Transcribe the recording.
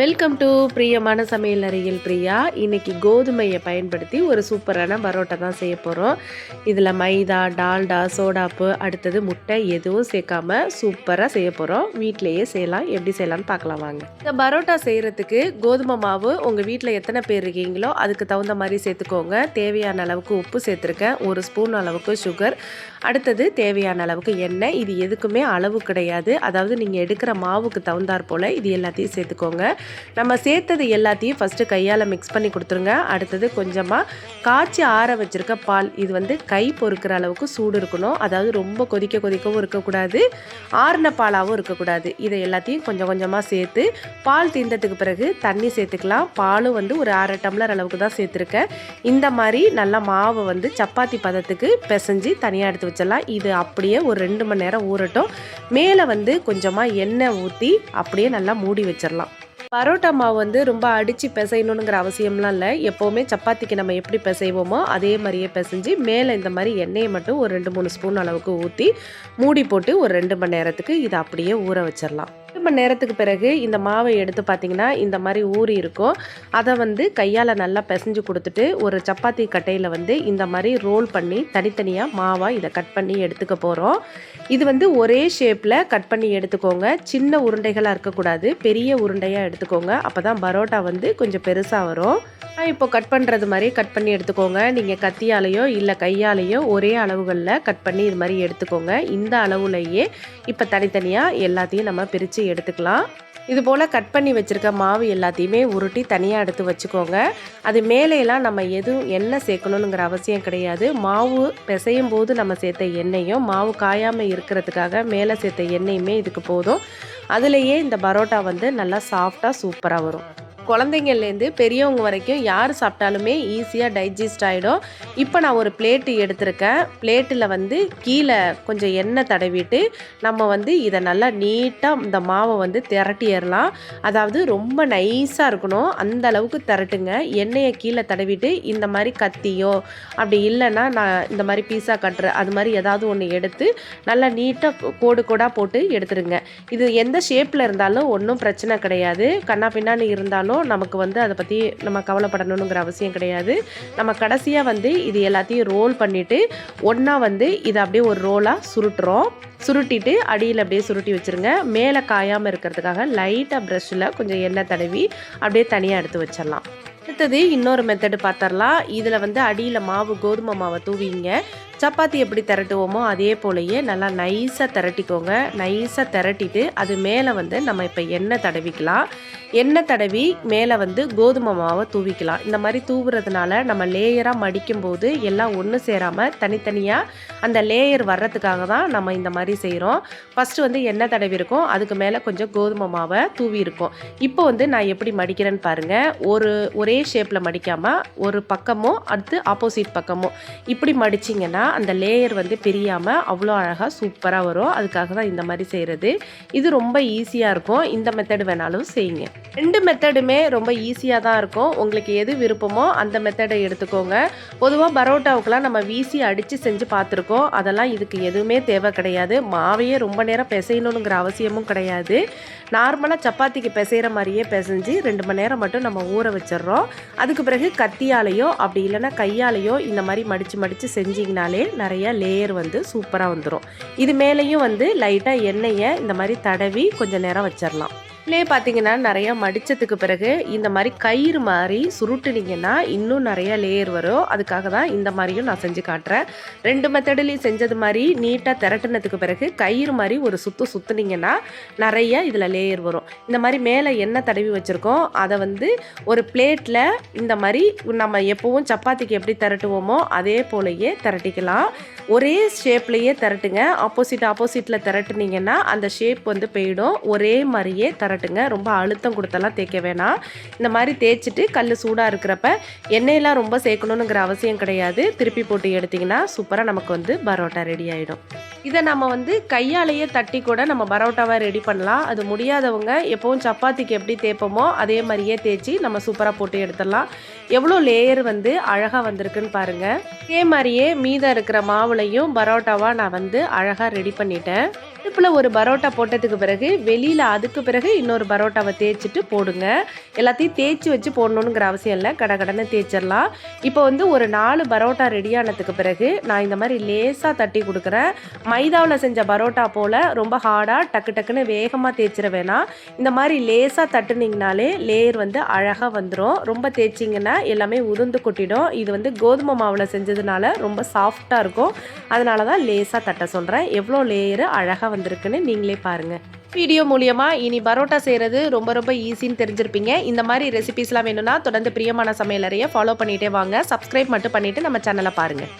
Welcome to பிரியமான சமையல் அறையில் பிரியா. இன்னைக்கு கோதுமையை பயன்படுத்தி ஒரு சூப்பரான பரோட்டா தான் செய்ய போகிறோம் இதில் மைதா டால்டா சோடாப்பு அடுத்தது முட்டை எதுவும் சேர்க்காம சூப்பராக செய்ய போகிறோம் வீட்டிலேயே செய்யலாம். எப்படி செய்யலாம்னு பார்க்கலாம் வாங்க. இந்த பரோட்டா செய்கிறதுக்கு கோதுமை மாவு உங்கள் வீட்டில் எத்தனை பேர் இருக்கீங்களோ அதுக்கு தகுந்த மாதிரி சேர்த்துக்கோங்க. தேவையான அளவுக்கு உப்பு சேர்த்துருக்கேன். ஒரு ஸ்பூன் அளவுக்கு சுகர். அடுத்தது தேவையான அளவுக்கு எண்ணெய். இது எதுக்குமே அளவு கிடையாது. அதாவது நீங்கள் எடுக்கிற மாவுக்கு தகுந்தாற் போல் இது எல்லாத்தையும் சேர்த்துக்கோங்க. நம்ம சேர்த்தது எல்லாத்தையும் ஃபஸ்ட்டு கையால் மிக்ஸ் பண்ணி கொடுத்துருங்க. அடுத்தது கொஞ்சமாக காய்ச்சி ஆற வச்சுருக்க பால் இது வந்து கை பொறுக்கிற அளவுக்கு சூடு இருக்கணும். அதாவது ரொம்ப கொதிக்க கொதிக்கவும் இருக்கக்கூடாது. ஆறின பாலாகவும் இருக்கக்கூடாது. இதை எல்லாத்தையும் கொஞ்சம் கொஞ்சமாக சேர்த்து பால் தீர்ந்ததுக்கு பிறகு தண்ணி சேர்த்துக்கலாம். பாலும் வந்து ஒரு அரை டம்ளர் அளவுக்கு தான் சேர்த்துருக்கேன். இந்த மாதிரி நல்லா மாவை வந்து சப்பாத்தி பதத்துக்கு பிசைஞ்சு தனியாக எடுத்து வச்சிடலாம். இது அப்படியே ஒரு ரெண்டு மணி நேரம் ஊறட்டும். மேலே வந்து கொஞ்சமாக எண்ணெய் ஊற்றி அப்படியே நல்லா மூடி வச்சிடலாம். பரோட்டா மாவு வந்து ரொம்ப அடித்து பிசையணுங்கிற அவசியம்லாம் இல்லை. எப்போவுமே சப்பாத்திக்கு நம்ம எப்படி பிசைவோமோ அதே மாதிரியே பிசைஞ்சு மேலே இந்த மாதிரி எண்ணெயை மட்டும் ஒரு ரெண்டு மூணு ஸ்பூன் அளவுக்கு ஊற்றி மூடி போட்டு ஒரு ரெண்டு மணி நேரத்துக்கு இதை அப்படியே ஊற வச்சிடலாம் மணி நேரத்துக்கு பிறகு இந்த மாவை எடுத்து பார்த்தீங்கன்னா இந்த மாதிரி ஊறி இருக்கும். அதை வந்து கையால் நல்லா பிசைஞ்சு கொடுத்துட்டு ஒரு சப்பாத்தி கட்டையில் வந்து இந்த மாதிரி ரோல் பண்ணி தனித்தனியாக மாவாக இதை கட் பண்ணி எடுத்துக்க போகிறோம் இது வந்து ஒரே ஷேப்பில் கட் பண்ணி எடுத்துக்கோங்க. சின்ன உருண்டைகளாக இருக்கக்கூடாது. பெரிய உருண்டையாக எடுத்துக்கோங்க. அப்போ தான் பரோட்டா வந்து கொஞ்சம் பெருசாக வரும். இப்போ கட் பண்ணுறது மாதிரி கட் பண்ணி எடுத்துக்கோங்க. நீங்கள் கத்தியாலேயோ இல்லை கையாலேயோ ஒரே அளவுகளில் கட் பண்ணி இது மாதிரி எடுத்துக்கோங்க. இந்த அளவுலையே இப்போ தனித்தனியாக எல்லாத்தையும் நம்ம பிரித்து எடுத்துக்கலாம். இது போல் கட் பண்ணி வச்சுருக்க மாவு எல்லாத்தையுமே உருட்டி தனியாக எடுத்து வச்சுக்கோங்க. அது மேலேலாம் நம்ம எதுவும் எண்ணெய் சேர்க்கணுங்கிற அவசியம் கிடையாது. மாவு பிசையும் போது நம்ம சேர்த்த எண்ணெயும் மாவு காயாமல் இருக்கிறதுக்காக மேலே சேர்த்த எண்ணெயுமே இதுக்கு போதும். அதுலேயே இந்த பரோட்டா வந்து நல்லா சாஃப்டாக சூப்பராக வரும். குழந்தைங்கள்லேருந்து பெரியவங்க வரைக்கும் யார் சாப்பிட்டாலுமே ஈஸியாக டைஜஸ்ட் ஆகிடும் இப்போ நான் ஒரு பிளேட்டு எடுத்திருக்கேன். பிளேட்டில் வந்து கீழே கொஞ்சம் எண்ணெய் தடவிட்டு நம்ம வந்து இதை நல்லா நீட்டாக இந்த மாவை வந்து திரட்டிடலாம் அதாவது ரொம்ப நைஸாக இருக்கணும். அந்த அளவுக்கு திரட்டுங்க. எண்ணெயை கீழே தடவிட்டு இந்த மாதிரி கத்தியோ அப்படி இல்லைன்னா நான் இந்த மாதிரி பீஸா கட்டுற அது மாதிரி ஏதாவது ஒன்று எடுத்து நல்லா நீட்டாக கோடு கோடாக போட்டு எடுத்துருங்க. இது எந்த ஷேப்பில் இருந்தாலும் ஒன்றும் பிரச்சனை கிடையாது. கண்ணா பின்னான்னு இருந்தாலும் நமக்கு வந்து அதை பற்றி நம்ம கவலைப்படணுங்கிற அவசியம் கிடையாது. நம்ம கடைசியாக வந்து இது எல்லாத்தையும் ரோல் பண்ணிவிட்டு ஒன்றா வந்து இதை அப்படியே ஒரு ரோலாக சுருட்டுறோம். சுருட்டிட்டு அடியில் அப்படியே சுருட்டி வச்சுருங்க. மேலே காயாமல் இருக்கிறதுக்காக லைட்டாக ப்ரஷ்ஷில் கொஞ்சம் எண்ணெய் தடவி அப்படியே தனியாக எடுத்து வச்சிடலாம். அடுத்தது இன்னொரு மெத்தடு பார்த்துடலாம். இதில் வந்து அடியில் மாவு கோதுமை மாவை தூவிங்க. சப்பாத்தி எப்படி திரட்டுவோமோ அதே போலயே நல்லா நைஸாக திரட்டிக்கோங்க. நைஸாக திரட்டிட்டு அது மேலே வந்து நம்ம இப்போ எண்ணெய் தடவிக்கலாம். எண்ணெய் தடவி மேலே வந்து கோதுமை மாவை தூவிக்கலாம். இந்த மாதிரி தூவுறதுனால நம்ம லேயராக மடிக்கும் போது எல்லாம் ஒன்று சேராமல் தனித்தனியாக அந்த லேயர் வர்றதுக்காக தான் நம்ம இந்த மாதிரி செய்கிறோம் ஃபஸ்ட்டு வந்து எண்ணெய் தடவி இருக்கும். அதுக்கு மேலே கொஞ்சம் கோதுமை மாவை தூவி இருக்கும். இப்போ வந்து நான் எப்படி மடிக்கிறேன்னு பாருங்கள் ஒரு ஒரே ஷேப்பில் மடிக்காமல் ஒரு பக்கமும் அடுத்து ஆப்போசிட் பக்கமும் இப்படி மடிச்சிங்கன்னா அந்த லேயர் வந்து பிரியாமல் அவ்வளோ அழகாக சூப்பராக வரும். அதுக்காக தான் இந்த மாதிரி செய்கிறது இது ரொம்ப ஈஸியாக இருக்கும். இந்த மெத்தடு வேணாலும் செய்யுங்க. ரெண்டு மெத்தடுமே ரொம்ப ஈஸியாக தான் இருக்கும். உங்களுக்கு எது விருப்பமோ அந்த மெத்தடை எடுத்துக்கோங்க. பொதுவாக பரோட்டாவுக்கெலாம் நம்ம வீசி அடித்து செஞ்சு பார்த்துருக்கோம். அதெல்லாம் இதுக்கு எதுவுமே தேவை கிடையாது. மாவையே ரொம்ப நேரம் பிசையணுங்கிற அவசியமும் கிடையாது. நார்மலாக சப்பாத்திக்கு பிசைகிற மாதிரியே பிசைஞ்சு ரெண்டு மணி நேரம் மட்டும் நம்ம ஊற வச்சிடுறோம். அதுக்கு பிறகு கத்தியாலேயோ அப்படி இல்லைன்னா கையாலேயோ இந்த மாதிரி மடித்து மடித்து செஞ்சிங்கனாலே நிறைய லேயர் வந்து சூப்பராக வந்துடும் இது மேலேயும் வந்து லைட்டாக எண்ணெயை இந்த மாதிரி தடவி கொஞ்சம் நேரம் வச்சிடலாம். இதுலேயே பார்த்தீங்கன்னா நிறையா மடித்ததுக்கு பிறகு இந்த மாதிரி கயிறு மாதிரி சுருட்டுனீங்கன்னா இன்னும் நிறைய லேயர் வரும். அதுக்காக தான் இந்த மாதிரியும் நான் செஞ்சு காட்டுறேன். ரெண்டு மெத்தடலையும் செஞ்சது மாதிரி நீட்டாக திரட்டினதுக்கு பிறகு கயிறு மாதிரி ஒரு சுற்று சுற்றுனீங்கன்னா நிறைய இதில் லேயர் வரும். இந்த மாதிரி மேலே எண்ணெய் தடவி வச்சுருக்கோம். அதை வந்து ஒரு பிளேட்டில் இந்த மாதிரி நம்ம எப்போவும் சப்பாத்திக்கு எப்படி திரட்டுவோமோ அதே போலயே திரட்டிக்கலாம். ஒரே ஷேப்லேயே திரட்டுங்க. ஆப்போசிட் ஆப்போசிட்டில் திரட்டுனீங்கன்னா அந்த ஷேப் வந்து போயிடும். ஒரே மாதிரியே வரட்டுங்க. ரொம்ப அழுத்தம் கொடுத்தெல்லாம் தேய்க்க வேணாம். இந்த மாதிரி தேய்ச்சிட்டு கல் சூடாக இருக்கிறப்ப எண்ணெயெல்லாம் ரொம்ப சேர்க்கணுங்கிற அவசியம் கிடையாது. திருப்பி போட்டு எடுத்திங்கன்னா சூப்பராக நமக்கு வந்து பரோட்டா ரெடி ஆகிடும் இதை நம்ம வந்து கையாலேயே தட்டி கூட நம்ம பரோட்டாவை ரெடி பண்ணலாம். அது முடியாதவங்க எப்போவும் சப்பாத்திக்கு எப்படி தேய்ப்போமோ அதே மாதிரியே தேய்ச்சி நம்ம சூப்பராக போட்டு எடுத்துடலாம். எவ்வளோ லேயர் வந்து அழகாக வந்திருக்குன்னு பாருங்கள் இதே மாதிரியே மீதம் இருக்கிற மாவுலையும் பரோட்டாவாக நான் வந்து அழகாக ரெடி பண்ணிட்டேன். அடுப்பில் ஒரு பரோட்டா போட்டதுக்கு பிறகு வெளியில் அதுக்கு பிறகு இன்னொரு பரோட்டாவை தேய்ச்சிட்டு போடுங்க. எல்லாத்தையும் தேய்ச்சி வச்சு போடணுங்கிற அவசியம் இல்லை. கடை கடனை தேய்ச்சிடலாம். இப்போ வந்து ஒரு நாலு பரோட்டா ரெடியானதுக்கு பிறகு நான் இந்த மாதிரி லேசாக தட்டி கொடுக்குறேன். மைதாவில் செஞ்ச பரோட்டா போல் ரொம்ப ஹார்டாக டக்கு டக்குன்னு வேகமாக தேய்ச்சிட வேணாம். இந்த மாதிரி லேசாக தட்டுனீங்கனாலே லேயர் வந்து அழகாக வந்துடும் ரொம்ப தேய்ச்சிங்கன்னா எல்லாமே உதிர்ந்து கொட்டிடும். இது வந்து கோதுமை மாவில் செஞ்சதுனால ரொம்ப சாஃப்டாக இருக்கும். அதனால தான் லேசாக தட்ட சொல்கிறேன் எவ்வளோ லேயரு அழகாக வந்திருக்குன்னு நீங்களே பாருங்கள் வீடியோ மூலியமாக இனி பரோட்டா செய்கிறது ரொம்ப ரொம்ப ஈஸின்னு தெரிஞ்சிருப்பீங்க. இந்த மாதிரி ரெசிபிஸ்லாம் வேணும்னா தொடர்ந்து பிரியமான சமையலறையை ஃபாலோ பண்ணிகிட்டே வாங்க. சப்ஸ்கிரைப் மட்டும் பண்ணிவிட்டு நம்ம சேனலை பாருங்கள்